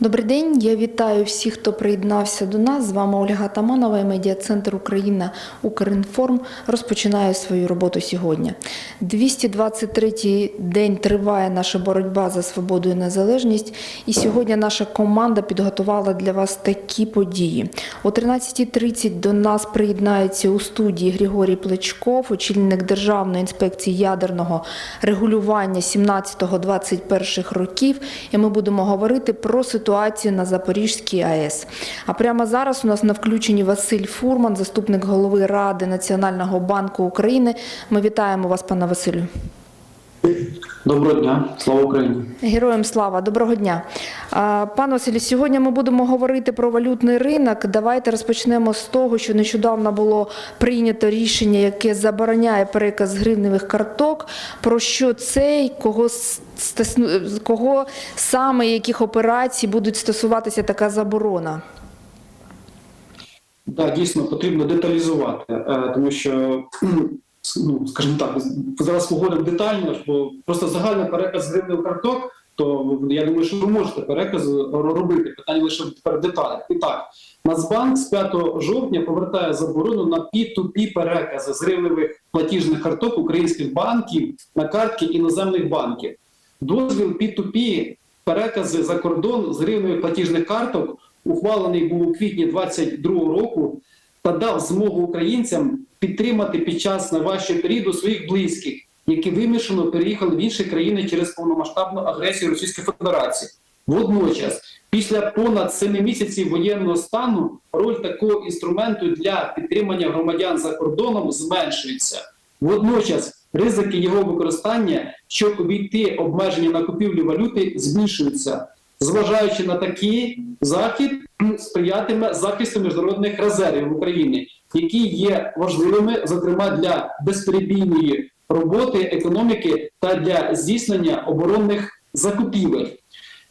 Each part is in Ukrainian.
Добрий день, я вітаю всіх, хто приєднався до нас. З вами Ольга Таманова і медіа-центр Україна Укрінформ розпочинає свою роботу сьогодні. 223-й день триває наша боротьба за свободу і незалежність. І сьогодні наша команда підготувала для вас такі події. О 13.30 до нас приєднається у студії Григорій Плечков, очільник Державної інспекції ядерного регулювання 17-21 років. І ми будемо говорити про ситуацію на Запорізькій АЕС. А прямо зараз у нас на включенні Василь Фурман, заступник голови Ради Національного банку України. Ми вітаємо вас, пане Василю. Доброго дня, слава Україні. Героям слава, доброго дня. Пане Василю, сьогодні ми будемо говорити про валютний ринок. Давайте розпочнемо з того, що нещодавно було прийнято рішення, яке забороняє переказ гривневих карток. Про що це і кого кого саме яких операцій будуть стосуватися така заборона? Да, дійсно потрібно деталізувати, е, тому що, ну скажімо так, зараз поговоримо детально, бо просто загальний переказ гривневих карток, то я думаю, що ви можете переказ робити. Питання лише тепер деталі. І так, Нацбанк з 5 жовтня повертає заборону на P2P перекази з гривневих платіжних карток українських банків на картки іноземних банків. Дозвіл P2P перекази за кордон з гривневих платіжних карток ухвалений був у квітні 2022 року та дав змогу українцям підтримати під час найважчого періоду своїх близьких, які вимушено переїхали в інші країни через повномасштабну агресію Російської Федерації. Водночас, після понад семи місяців воєнного стану, роль такого інструменту для підтримання громадян за кордоном зменшується. Водночас ризики його використання, щоб обійти обмеження на купівлю валюти, збільшуються. Зважаючи на такий захід, сприятиме захисту міжнародних резервів України, які є важливими, зокрема для безперебійної роботи економіки та для здійснення оборонних закупівель.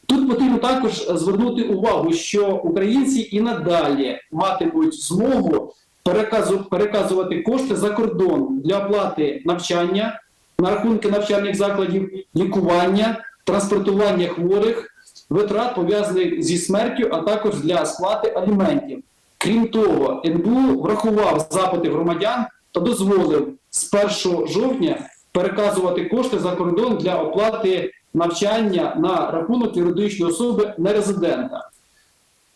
Тут потрібно також звернути увагу, що українці і надалі матимуть змогу переказу- переказувати кошти за кордон для оплати навчання на рахунки навчальних закладів, лікування, транспортування хворих, витрат пов'язаних зі смертю, а також для сплати аліментів. Крім того, НБУ врахував запити громадян та дозволив з 1 жовтня переказувати кошти за кордон для оплати навчання на рахунок юридичної особи нерезидента.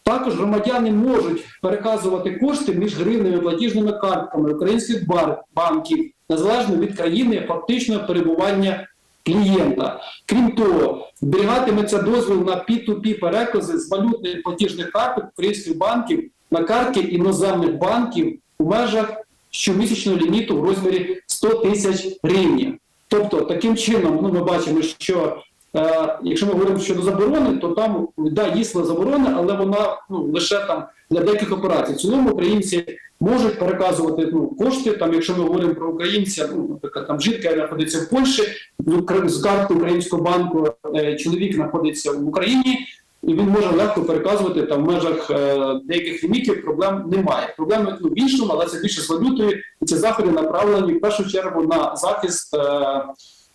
Також громадяни можуть переказувати кошти між гривними платіжними картками українських банків незалежно від країни фактичного перебування клієнта. Крім того, зберігатиметься дозвіл на P2P перекази з валютних платіжних карток українських банків на картки іноземних банків у межах щомісячного ліміту в розмірі 100 тисяч гривень. Тобто, таким чином, ну, ми бачимо, що Е, якщо ми говоримо щодо заборони, то там да, є заборона, але вона ну, лише там для деяких операцій. В цілому українці можуть переказувати ну, кошти. Там, якщо ми говоримо про українця, ну, наприклад, там жінка знаходиться в Польщі, з картки українського банку е, чоловік знаходиться в Україні, і він може легко переказувати там в межах е, деяких лімітів. Проблем немає. Проблеми ну, в іншому, але це більше з валютою. І ці заходи направлені в першу чергу на захист.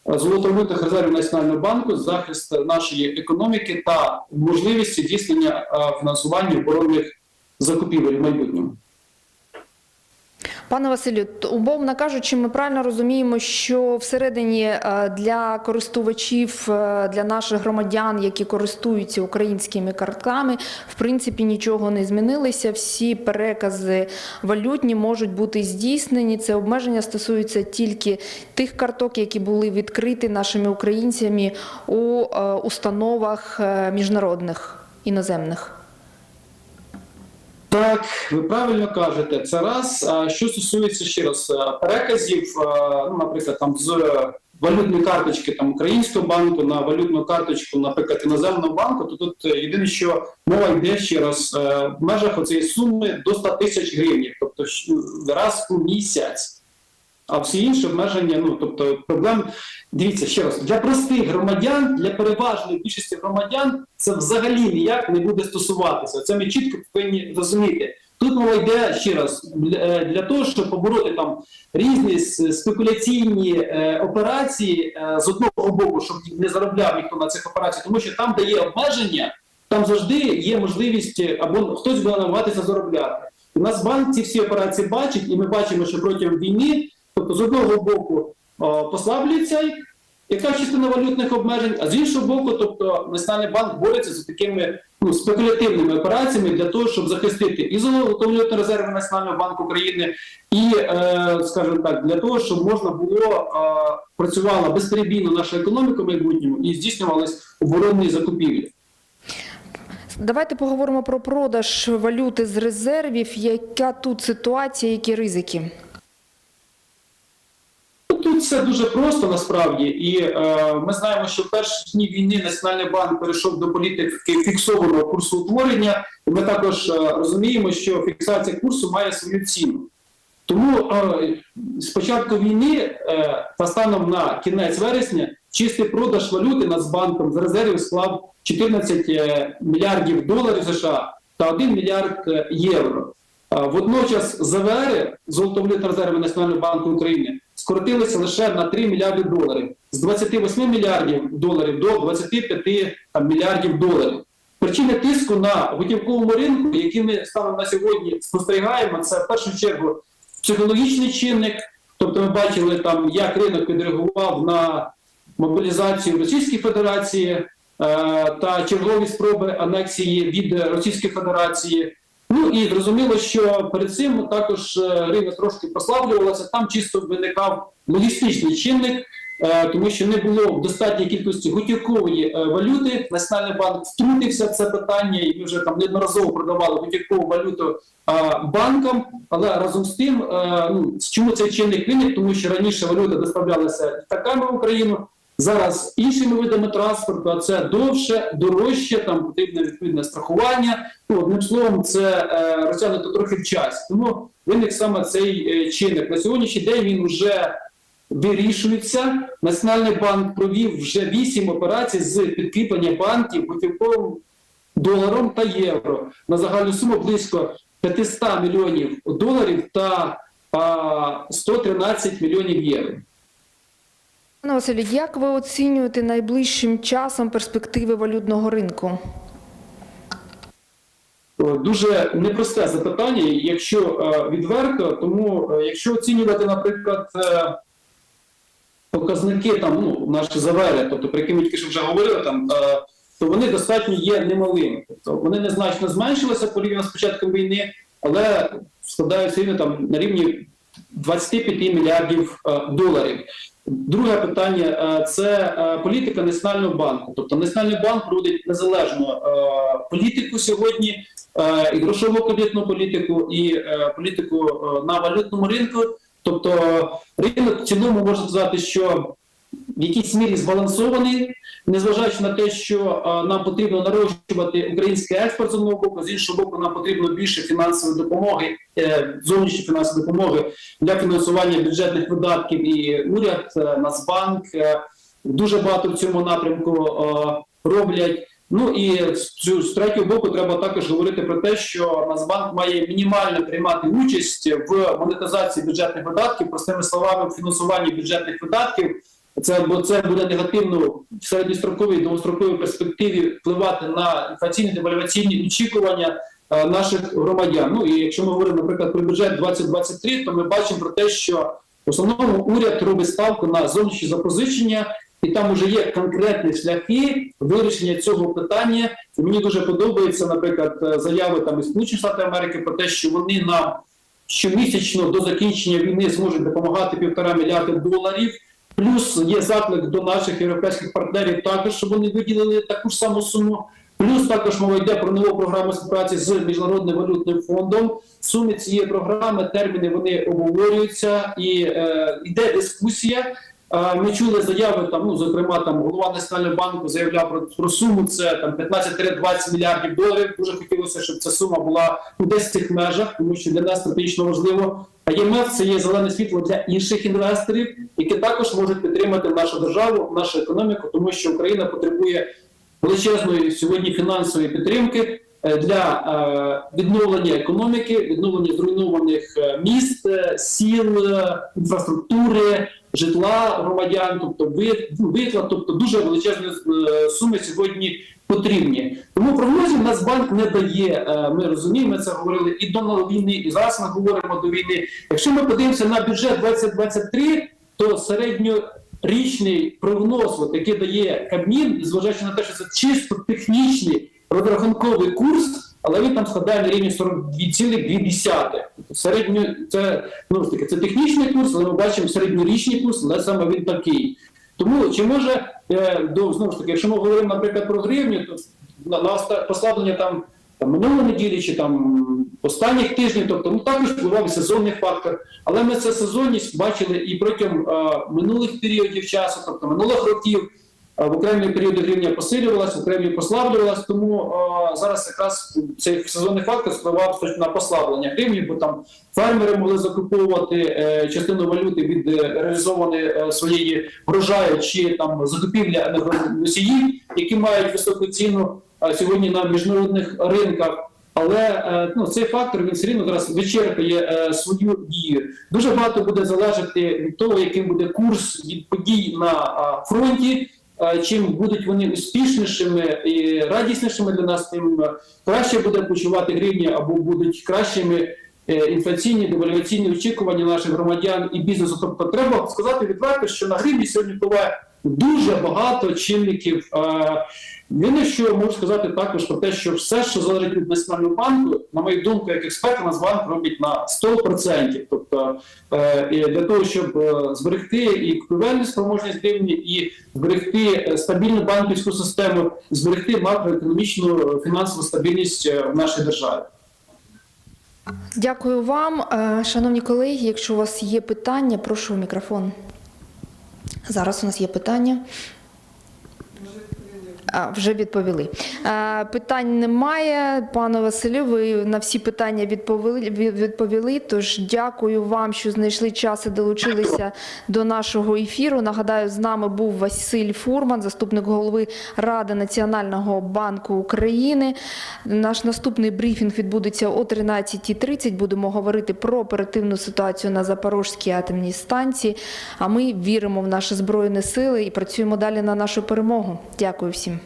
Золотовалютних резервів Національного банку, захист нашої економіки та можливість здійснення е, фінансування оборонних закупівель в майбутньому. Пане Василю, умовно кажучи, ми правильно розуміємо, що всередині е, для користувачів, е, для наших громадян, які користуються українськими картками, в принципі нічого не змінилося. Всі перекази валютні можуть бути здійснені. Це обмеження стосується тільки тих карток, які були відкриті нашими українцями у е, установах міжнародних іноземних. Так, ви правильно кажете, це раз. Що стосується ще раз е, переказів, е, ну, наприклад, там з валютної карточки там українського банку на валютну карточку, наприклад, іноземного банку, то тут е, єдине, що мова йде ще раз е, в межах оцієї суми до 100 тисяч гривень, тобто раз у місяць. А всі інші обмеження, ну тобто проблем, дивіться ще раз, для простих громадян, для переважної більшості громадян це взагалі ніяк не буде стосуватися. Це ми чітко повинні розуміти. Тут мова йде ще раз для, е, того, щоб побороти там різні спекуляційні е, операції е, з одного боку, щоб не заробляв ніхто на цих операціях, тому що там, де є обмеження, там завжди є можливість або хтось буде намагатися заробляти. У нас банк ці всі операції бачить, і ми бачимо, що протягом війни, тобто з одного боку послаблюється яка частина валютних обмежень, а з іншого боку, тобто Національний банк бореться з такими ну, спекулятивними операціями для того, щоб захистити і золотовалютні резерви Національного банку України, і, е, скажімо так, для того, щоб можна було е, працювала безперебійно наша економіка в майбутньому і здійснювались оборонні закупівлі. Давайте поговоримо про продаж валюти з резервів. Яка тут ситуація, які ризики? Все дуже просто насправді, і е, ми знаємо, що в перші дні війни Національний банк перейшов до політики фіксованого курсу утворення. І ми також е, розуміємо, що фіксація курсу має свою ціну. Тому е, з війни е, та станом на кінець вересня чистий продаж валюти Нацбанком з резервів склав 14 е, мільярдів доларів США та 1 мільярд е, євро. Е, Водночас ЗВР, золотовалютні резерви Національного банку України, скоротилися лише на 3 мільярди доларів з 28 мільярдів доларів до 25 там, мільярдів доларів. Причини тиску на готівковому ринку, які ми станом на сьогодні спостерігаємо, це в першу чергу психологічний чинник. Тобто, ми бачили там, як ринок відреагував на мобілізацію Російської Федерації е, та чергові спроби анексії від Російської Федерації. І зрозуміло, що перед цим також е, ринок трошки прослаблювалося. Там чисто виникав логістичний чинник, е, тому що не було в достатньої кількості готівкової е, валюти. Національний банк втрутився в це питання, і ми вже там неодноразово продавали готівкову валюту банкам. Але разом з тим, ну чому цей чинник виник? Тому що раніше валюта доставлялася літаками в Україну. Зараз іншими видами транспорту, а це довше, дорожче, там потрібне відповідне страхування. Ну, одним словом, це е, розтягнуто трохи в час. Тому виник саме цей е, чинник. На сьогоднішній день він вже вирішується. Національний банк провів вже вісім операцій з підкріплення банків готівковим доларом та євро на загальну суму близько 500 мільйонів доларів та а, 113 мільйонів євро. Пане Василю, як ви оцінюєте найближчим часом перспективи валютного ринку? Дуже непросте запитання, якщо е, відверто, тому е, якщо оцінювати, наприклад, е, показники там, ну, наші завери, тобто про які ми тільки що вже говорили, там, е, то вони достатньо є немалими. Тобто вони незначно зменшилися порівняно з початком війни, але складаються рівно там на рівні 25 мільярдів е, доларів. Друге питання е, це е, політика Національного банку. Тобто Національний банк проводить незалежну політику сьогодні, і грошову кредитну політику, і політику на валютному ринку. Тобто ринок в цілому можна сказати, що в якійсь мірі збалансований, незважаючи на те, що е, нам потрібно нарощувати український експорт з одного боку, з іншого боку, нам потрібно більше фінансової допомоги, е, зовнішньої фінансової допомоги для фінансування бюджетних видатків і уряд, е, Нацбанк дуже багато в цьому напрямку роблять. Ну і з третього боку треба також говорити про те, що Нацбанк має мінімально приймати участь в монетизації бюджетних видатків, простими словами, в фінансуванні бюджетних видатків. Це бо це буде негативно в середньостроковій довгостроковій перспективі впливати на інфляційні девальваційні очікування е, наших громадян. Ну і якщо ми говоримо, наприклад, про бюджет 2023, то ми бачимо про те, що в основному уряд робить ставку на зовнішні запозичення, і там вже є конкретні шляхи вирішення цього питання. І мені дуже подобається, наприклад, е, заяви там із Сполучених Штатів Америки про те, що вони нам щомісячно до закінчення війни зможуть допомагати півтора мільярда доларів. Плюс є заклик до наших європейських партнерів також, щоб вони виділили таку ж саму суму. Плюс також мова йде про нову програму співпраці з міжнародним валютним фондом. В сумі цієї програми терміни вони обговорюються і е, йде дискусія. Е, Ми чули заяви там, ну зокрема, там голова національного банку заявляв про, про суму. Це там 15-20 мільярдів доларів. Дуже хотілося, щоб ця сума була ну, десь в цих межах, тому що для нас стратегічно важливо. ЄМФ це є зелене світло для інших інвесторів, які також можуть підтримати нашу державу, нашу економіку, тому що Україна потребує величезної сьогодні фінансової підтримки е, для е, відновлення економіки, відновлення зруйнованих е, міст, сіл, інфраструктури, житла громадян, тобто ви- ну, тобто дуже величезні суми сьогодні потрібні. Тому прогнозів Нацбанк не дає. Е, Ми розуміємо, це говорили і до війни, і зараз ми говоримо до війни. Якщо ми подивимося на бюджет 2023, то середньорічний прогноз, от, який дає Кабмін, зважаючи на те, що це чисто технічний розрахунковий курс, але він там складає на рівні 42,2. Середньо це ну ж таки це технічний курс, але ми бачимо середньорічний курс, але саме він такий. Тому чи може до знову ж таки, якщо ми говоримо, наприклад, про гривню, то на, на послаблення там, там минулої неділі чи там останніх тижнів, тобто ну також впливав сезонний фактор. Але ми цю сезонність бачили і протягом е, минулих періодів часу, тобто минулих років. В окремі періоди гривня посилювалася, в окремі послаблювалася, тому зараз якраз цей сезонний фактор впливав на послаблення гривні, бо там фермери могли закуповувати е, частину валюти від е, реалізованої е, своєї врожаю чи там закупівля енергоносіїв, які мають високу ціну сьогодні на міжнародних ринках. Але е, ну, цей фактор він все рівно зараз вичерпує свою дію. Дуже багато буде залежати від того, яким буде курс від подій на фронті. Чим будуть вони успішнішими і радіснішими для нас, тим краще буде почувати гривня або будуть кращими е, інфляційні девальваційні очікування наших громадян і бізнесу. Тобто, треба сказати відверто, що на гривні сьогодні впливає дуже багато чинників. Єдине, що можу сказати також про те, що все, що залежить від національного банку, на мою думку, як експерт, Нацбанк робить на 100%. Тобто е, для того, щоб е, зберегти і купівельну спроможність гривні, і зберегти е, стабільну банківську систему, зберегти макроекономічну фінансову стабільність в нашій державі. Дякую вам, шановні колеги. Якщо у вас є питання, прошу мікрофон. Зараз у нас є питання. А, вже відповіли. Е, питань немає. Пане Василю, ви на всі питання відповіли, відповіли. Тож дякую вам, що знайшли час і долучилися до нашого ефіру. Нагадаю, з нами був Василь Фурман, заступник голови Ради Національного банку України. Наш наступний брифінг відбудеться о 13.30. Будемо говорити про оперативну ситуацію на Запорожській атомній станції. А ми віримо в наші збройні сили і працюємо далі на нашу перемогу. Дякую всім.